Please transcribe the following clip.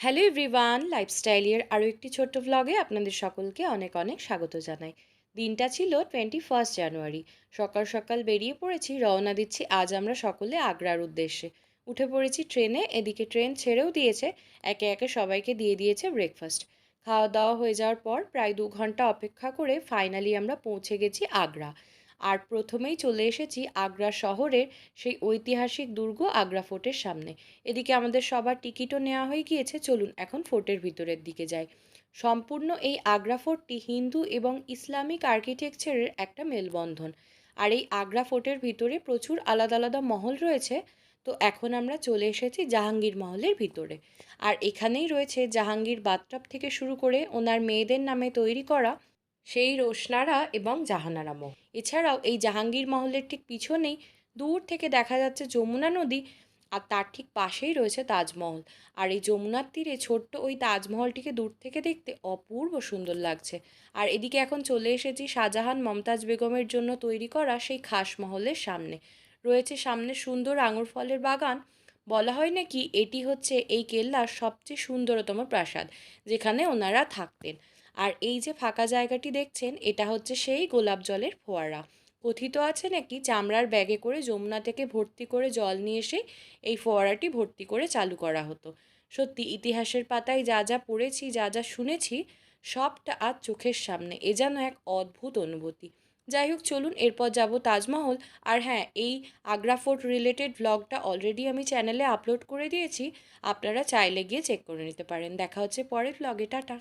Hello everyone লাইফস্টাইলের আরও একটি ছোট্ট ভ্লগে আপনাদের সকলকে অনেক অনেক স্বাগত জানাই। দিনটা ছিল টোয়েন্টি ফার্স্ট জানুয়ারি সকাল সকাল বেরিয়ে পড়েছি, রওনা দিচ্ছি আজ আমরা সকলে আগ্রার উদ্দেশ্যে। উঠে পড়েছি ট্রেনে, এদিকে ট্রেন ছেড়েও দিয়েছে, একে একে সবাইকে দিয়ে দিয়েছে ব্রেকফাস্ট খাওয়া দাওয়া হয়ে যাওয়ার পর প্রায় দু ঘণ্টা অপেক্ষা করে ফাইনালি আমরা পৌঁছে গেছি আগ্রা। আর প্রথমেই চলে এসেছি আগ্রা শহরের সেই ঐতিহাসিক দুর্গ আগ্রা ফোর্টের সামনে। এদিকে আমাদের সবার টিকিটও নেওয়া হয়ে গিয়েছে, চলুন এখন ফোর্টের ভিতরের দিকে যাই। সম্পূর্ণ এই আগ্রা ফোর্টটি হিন্দু এবং ইসলামিক আর্কিটেকচারের একটা মেলবন্ধন। আর এই আগ্রা ফোর্টের ভিতরে প্রচুর আলাদা আলাদা মহল রয়েছে। তো এখন আমরা চলে এসেছি জাহাঙ্গীর মহলের ভিতরে। আর এখানেই রয়েছে জাহাঙ্গীর বাথটাব থেকে শুরু করে ওনার মেয়েদের নামে তৈরি করা সেই রোশনারা এবং জাহানারা মহল এছাড়াও এই জাহাঙ্গীর মহলের ঠিক পিছনেই দূর থেকে দেখা যাচ্ছে যমুনা নদী আর তার ঠিক পাশেই রয়েছে তাজমহল। আর এই যমুনার তীরে ছোট্ট ওই তাজমহলটিকে দূর থেকে দেখতে অপূর্ব সুন্দর লাগছে। আর এদিকে এখন চলে এসেছি শাহজাহান মমতাজ বেগমের জন্য তৈরি করা সেই খাস মহলের সামনে। রয়েছে সামনে সুন্দর আঙুর ফলের বাগান বলা হয় নাকি এটি হচ্ছে এই কেল্লার সবচেয়ে সুন্দরতম প্রাসাদ, যেখানে ওনারা থাকতেন। আর এই যে ফাঁকা জায়গাটি দেখছেন, এটা হচ্ছে সেই গোলাপ জলের ফোয়ারা। কথিত আছে নাকি চামড়ার ব্যাগে করে যমুনা থেকে ভর্তি করে জল নিয়ে এসে এই ফোয়ারাটি ভর্তি করে চালু করা হতো। সত্যি, ইতিহাসের পাতায় যা যা পড়েছি, যা যা শুনেছি, সবটা আজ চোখের সামনে। এ যেন এক অদ্ভুত অনুভূতি। যাই হোক, চলুন এরপর যাব তাজমহল। আর হ্যাঁ এই আগ্রা ফোর্ট রিলেটেড ব্লগটা অলরেডি আমি চ্যানেলে আপলোড করে দিয়েছি। আপনারা চাইলে গিয়ে চেক করে নিতে পারেন। দেখা হচ্ছে পরের ব্লগে টাটা।